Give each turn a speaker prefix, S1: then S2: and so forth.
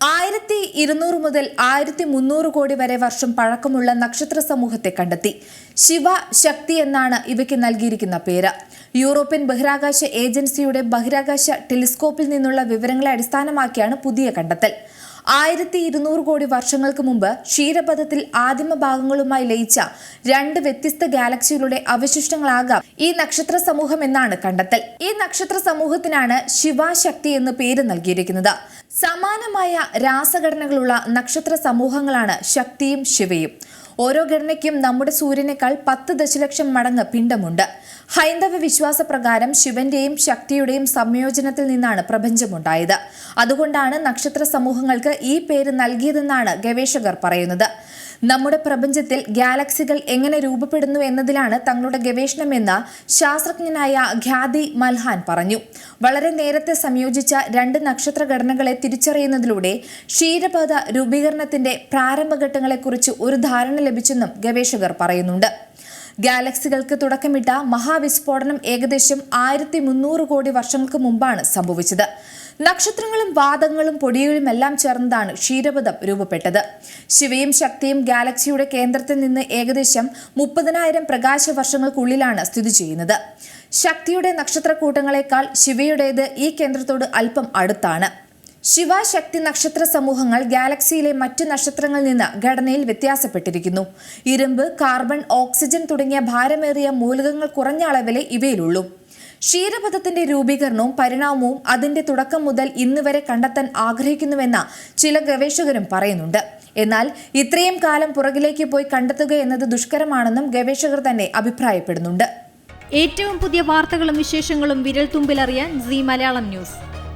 S1: ആയിരത്തി ഇരുന്നൂറ് മുതൽ ആയിരത്തി മുന്നൂറ് കോടി വരെ വർഷം പഴക്കമുള്ള നക്ഷത്ര സമൂഹത്തെ കണ്ടെത്തി. ശിവ ശക്തി എന്നാണ് ഇവയ്ക്ക് നൽകിയിരിക്കുന്ന പേര്. യൂറോപ്യൻ ബഹിരാകാശ ഏജൻസിയുടെ ബഹിരാകാശ ടെലിസ്കോപ്പിൽ നിന്നുള്ള വിവരങ്ങളെ അടിസ്ഥാനമാക്കിയാണ് പുതിയ കണ്ടെത്തൽ. ആയിരത്തി ഇരുന്നൂറ് കോടി വർഷങ്ങൾക്ക് മുമ്പ് ക്ഷീരപഥത്തിൽ ആദിമ ഭാഗങ്ങളുമായി ലയിച്ച രണ്ട് വ്യത്യസ്ത ഗാലക്സികളുടെ അവശിഷ്ടങ്ങളാകാം ഈ നക്ഷത്ര സമൂഹം എന്നാണ് കണ്ടെത്തൽ. ഈ നക്ഷത്ര സമൂഹത്തിനാണ് ശിവാശക്തി എന്ന് പേര് നൽകിയിരിക്കുന്നത്. സമാനമായ രാസഘടനകളുള്ള നക്ഷത്ര സമൂഹങ്ങളാണ് ശക്തിയും ശിവയും. ഓരോ ഘടനയ്ക്കും നമ്മുടെ സൂര്യനേക്കാൾ പത്ത് ദശലക്ഷം മടങ്ങ് പിണ്ഡമുണ്ട്. ഹൈന്ദവ വിശ്വാസപ്രകാരം ശിവന്റെയും ശക്തിയുടെയും സംയോജനത്തിൽ നിന്നാണ് പ്രപഞ്ചമുണ്ടായത്. അതുകൊണ്ടാണ് നക്ഷത്ര സമൂഹങ്ങൾക്ക് ഈ പേര് നൽകിയതെന്നാണ് ഗവേഷകർ പറയുന്നത്. നമ്മുടെ പ്രപഞ്ചത്തിൽ ഗാലക്സികൾ എങ്ങനെ രൂപപ്പെടുന്നു എന്നതിലാണ് തങ്ങളുടെ ഗവേഷണമെന്ന് ശാസ്ത്രജ്ഞനായ ഖ്യാതി മൽഹാൻ പറഞ്ഞു. വളരെ നേരത്തെ സംയോജിച്ച രണ്ട് നക്ഷത്ര ഘടനകളെ തിരിച്ചറിയുന്നതിലൂടെ ക്ഷീരപഥ രൂപീകരണത്തിന്റെ പ്രാരംഭഘട്ടങ്ങളെക്കുറിച്ച് ഒരു ധാരണ ലഭിച്ചെന്നും ഗവേഷകർ പറയുന്നുണ്ട്. ഗാലക്സികൾക്ക് തുടക്കമിട്ട മഹാവിസ്ഫോടനം ഏകദേശം ആയിരത്തി മുന്നൂറ് കോടി വർഷങ്ങൾക്ക് മുമ്പാണ് സംഭവിച്ചത്. നക്ഷത്രങ്ങളും വാദങ്ങളും പൊടിയുമെല്ലാം ചേർന്നതാണ് ക്ഷീരപഥം രൂപപ്പെട്ടത്. ശിവയും ശക്തിയും ഗാലക്സിയുടെ കേന്ദ്രത്തിൽ നിന്ന് ഏകദേശം മുപ്പതിനായിരം പ്രകാശ വർഷങ്ങൾക്കുള്ളിലാണ് സ്ഥിതി ചെയ്യുന്നത്. ശക്തിയുടെ നക്ഷത്രക്കൂട്ടങ്ങളെക്കാൾ ശിവയുടേത് ഈ കേന്ദ്രത്തോട് അല്പം അടുത്താണ്. ശിവശക്തി നക്ഷത്ര സമൂഹങ്ങൾ ഗാലക്സിയിലെ മറ്റു നക്ഷത്രങ്ങളിൽ നിന്ന് ഘടനയിൽ വ്യത്യാസപ്പെട്ടിരിക്കുന്നു. ഇരുമ്പ് കാർബൺ ഓക്സിജൻ തുടങ്ങിയ ഭാരമേറിയ മൂലകങ്ങൾ കുറഞ്ഞ അളവിലെ ഇവയിലുള്ളൂ. ക്ഷീരപഥത്തിന്റെ രൂപീകരണവും പരിണാമവും അതിന്റെ തുടക്കം മുതൽ ഇന്ന് വരെ കണ്ടെത്താൻ ആഗ്രഹിക്കുന്നുവെന്ന ചില ഗവേഷകരും പറയുന്നുണ്ട്. എന്നാൽ ഇത്രയും കാലം പുറകിലേക്ക് പോയി കണ്ടെത്തുക എന്നത് ദുഷ്കരമാണെന്നും ഗവേഷകർ തന്നെ അഭിപ്രായപ്പെടുന്നുണ്ട്.
S2: ഏറ്റവും പുതിയ വാർത്തകളും വിശേഷങ്ങളും വിരൽ തുമ്പിലറിയാൻ സി മലയാളം ന്യൂസ്.